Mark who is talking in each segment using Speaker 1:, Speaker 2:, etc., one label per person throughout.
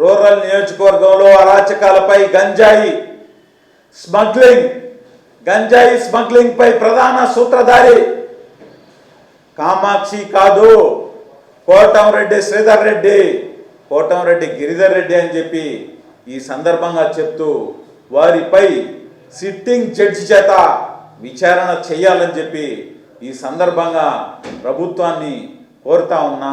Speaker 1: Rural నియోజకవర్గంలో అరాచకాలపై గంజాయి smuggling గంజాయి స్మగ్లింగ్ పై ప్రధాన సూత్రధారి కామాక్షి కాదు కోటంరెడ్డి శ్రీధర్ రెడ్డి కోటంరెడ్డి గిరిధర్ రెడ్డి అని చెప్పి ఈ సందర్భంగా చెప్తూ వారిపై సిట్టింగ్ జడ్జి చేత విచారణ చేయాలని చెప్పి ఈ సందర్భంగా ప్రభుత్వాన్ని కోరుతా ఉన్నా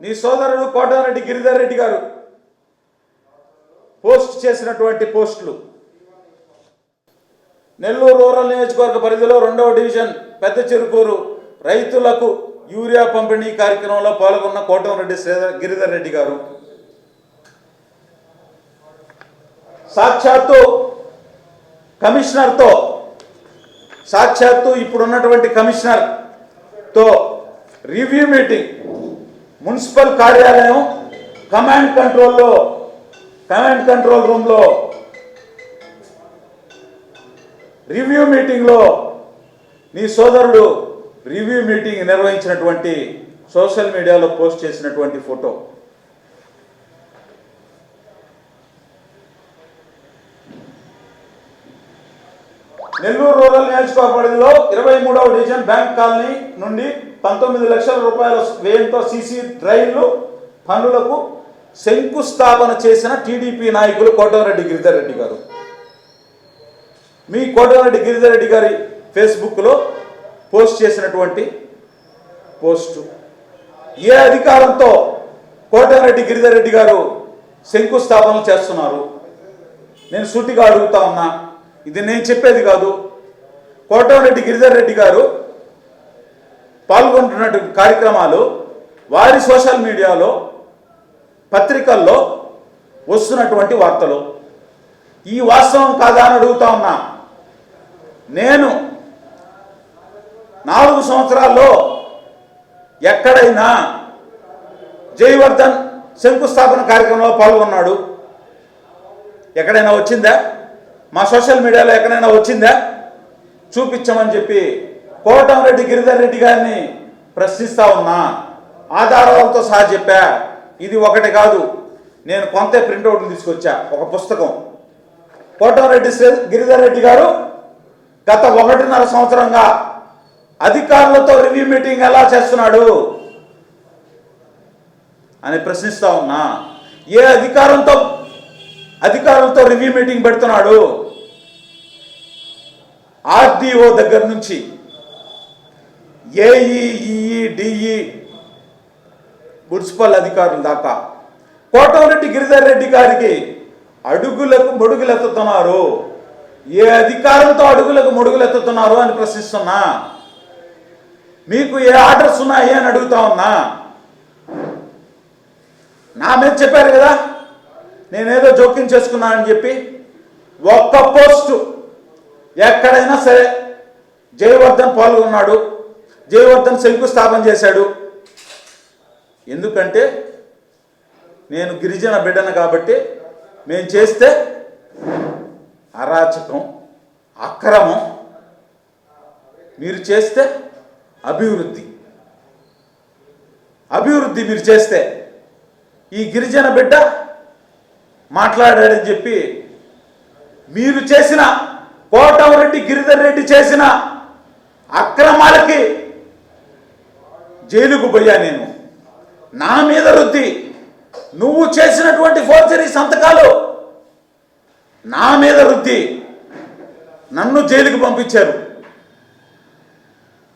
Speaker 1: నీ సోదరుడు కోటారెడ్డి గిరిధర్ రెడ్డి గారు పోస్ట్ చేసినటువంటి పోస్టులు. నెల్లూరు రూరల్ నియోజకవర్గ పరిధిలో రెండవ డివిజన్ పెద్ద చెరుకూరు రైతులకు యూరియా పంపిణీ కార్యక్రమంలో పాల్గొన్న కోటంరెడ్డి గిరిధర్ రెడ్డి గారు. సాక్షాత్తు కమిషనర్తో సాక్షాత్తు ఇప్పుడున్నటువంటి కమిషనర్తో రివ్యూ మీటింగ్ మున్సిపల్ కార్యాలయం కమాండ్ కంట్రోల్లో కమాండ్ కంట్రోల్ రూమ్లో రివ్యూ మీటింగ్లో నీ సోదరుడు రివ్యూ మీటింగ్ నిర్వహించినటువంటి సోషల్ మీడియాలో పోస్ట్ చేసినటువంటి ఫోటో. నెల్లూరు రూరల్ నియోజకవర్గ పరిధిలో ఇరవై మూడవ డివిజన్ బ్యాంక్ కాలనీ నుండి పంతొమ్మిది లక్షల రూపాయల వ్యయంతో సీసీ డ్రైన్లు పనులకు శంకుస్థాపన చేసిన టీడీపీ నాయకులు కోటమిరెడ్డి గిరిధర్ రెడ్డి గారు. మీ కోటమిరెడ్డి గిరిధర్ రెడ్డి గారి ఫేస్బుక్లో పోస్ట్ చేసినటువంటి పోస్టు. ఏ అధికారంతో కోటమిరెడ్డి గిరిధర్ రెడ్డి గారు శంకుస్థాపనలు చేస్తున్నారు? నేను సూటిగా అడుగుతా ఉన్నా. ఇది నేను చెప్పేది కాదు. కోటమిరెడ్డి గిరిధర్ రెడ్డి గారు పాల్గొంటున్నటువంటి కార్యక్రమాలు వారి సోషల్ మీడియాలో పత్రికల్లో వస్తున్నటువంటి వార్తలు. ఈ వాస్తవం కాదా అని అడుగుతా ఉన్నా. నేను నాలుగు సంవత్సరాల్లో ఎక్కడైనా జయవర్ధన్ శంకుస్థాపన కార్యక్రమంలో పాల్గొన్నాడు. ఎక్కడైనా వచ్చిందా? మా సోషల్ మీడియాలో ఎక్కడైనా వచ్చిందా? చూపించమని చెప్పి కోటంరెడ్డి గిరిధర్ రెడ్డి గారిని ప్రశ్నిస్తా ఉన్నా. ఆధారాలతో సహా చెప్పా. ఇది ఒకటి కాదు. నేను కొంత ప్రింట్అవుట్లు తీసుకొచ్చా. ఒక పుస్తకం. కోటంరెడ్డి గిరిధర్ రెడ్డి గారు గత ఒకటిన్నర సంవత్సరంగా అధికారులతో రివ్యూ మీటింగ్ ఎలా చేస్తున్నాడు అని ప్రశ్నిస్తా ఉన్నా. ఏ అధికారంతో అధికారులతో రివ్యూ మీటింగ్ పెడుతున్నాడు? ఆర్డీఓ దగ్గర నుంచి ఏఈ డిఈ మున్సిపల్ అధికారుల దాకా. కోటమిరెడ్డి గిరిధర్ రెడ్డి గారికి అడుగులకు మొడుగులెత్తుతున్నారు. ఏ అధికారంతో అడుగులకు మొడుగులెత్తుతున్నారు అని ప్రశ్నిస్తున్నా. మీకు ఏ ఆర్డర్స్ ఉన్నాయి అని అడుగుతా ఉన్నా. నా మీద చెప్పారు కదా? నేనేదో జోక్యం చేసుకున్నానని చెప్పి ఒక్క పోస్టు ఎక్కడైనా సరే జయవర్ధన్ పాల్గొన్నాడు. జయవర్ధన్ శంకుస్థాపన చేశాడు. ఎందుకంటే నేను గిరిజన బిడ్డను కాబట్టి మేము చేస్తే అరాచకం అక్రమం మీరు చేస్తే అభివృద్ధి. అభివృద్ధి మీరు చేస్తే ఈ గిరిజన బిడ్డ మాట్లాడాడని చెప్పి మీరు చేసిన కోటమిరెడ్డి గిరిధర్ రెడ్డి చేసిన అక్రమాలకి జైలుకు పోయా నేను. నా మీద రుద్ది. నువ్వు చేసినటువంటి ఫోర్జరీ సంతకాలు నా మీద వృద్ధి నన్ను జైలుకి పంపించారు.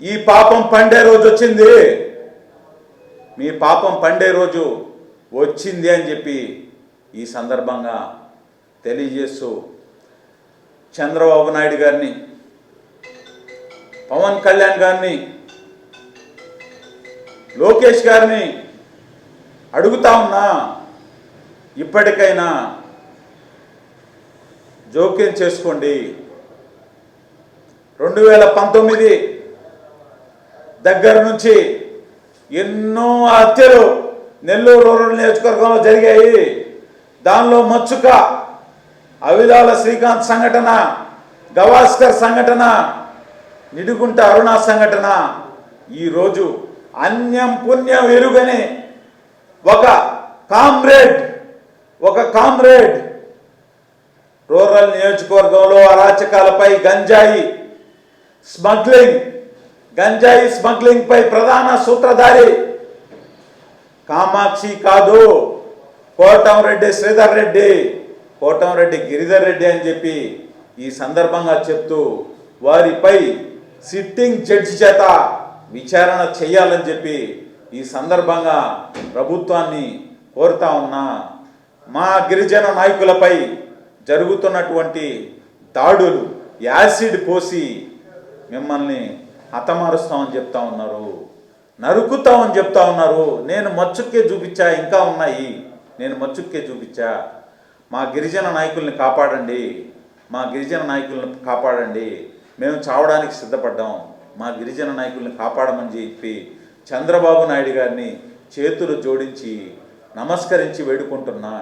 Speaker 1: ఈ పాపం పండే రోజు వచ్చింది. మీ పాపం పండే రోజు వచ్చింది అని చెప్పి ఈ సందర్భంగా తెలియజేస్తూ చంద్రబాబు నాయుడు గారిని పవన్ కళ్యాణ్ గారిని లోకేష్ గారిని అడుగుతా ఉన్నా ఇప్పటికైనా జోక్యం చేసుకోండి. రెండు వేల పంతొమ్మిది దగ్గర నుంచి ఎన్నో హత్యలు నెల్లూరు రూరల్ నియోజకవర్గంలో జరిగాయి. దానిలో మచ్చుక అవిలాల శ్రీకాంత్ సంఘటన గవాస్కర్ సంఘటన నిడుగుంట అరుణ సంఘటన ఈరోజు అన్యం పుణ్యం ఎరుగని ఒక కామ్రేడ్ ఒక కామ్రేడ్. రూరల్ నియోజకవర్గంలో అరాచకాలపై గంజాయి స్మగ్లింగ్ గంజాయి స్మగ్లింగ్ పై ప్రధాన సూత్రధారి కామాక్షి కాదు కోటంరెడ్డి శ్రీధర్ రెడ్డి. కోటంరెడ్డి గిరిధర్ రెడ్డి అని చెప్పి ఈ సందర్భంగా చెప్తూ వారిపై సిట్టింగ్ జడ్జి చేత విచారణ చేయాలని చెప్పి ఈ సందర్భంగా ప్రభుత్వాన్ని కోరుతా ఉన్నా మా గిరిజన నాయకులపై జరుగుతున్నటువంటి దాడులు యాసిడ్ పోసి మిమ్మల్ని హతమారుస్తామని చెప్తా ఉన్నారు. నరుకుతామని చెప్తా ఉన్నారు. నేను మచ్చుక్కే చూపించా ఇంకా ఉన్నాయి. నేను మచ్చుక్కే చూపించా. మా గిరిజన నాయకుల్ని కాపాడండి. మా గిరిజన నాయకుల్ని కాపాడండి. మేము చావడానికి సిద్ధపడ్డాం. మా గిరిజన నాయకుల్ని కాపాడమని చెప్పి చంద్రబాబు నాయుడు గారిని చేతులు జోడించి నమస్కరించి వేడుకుంటున్నా.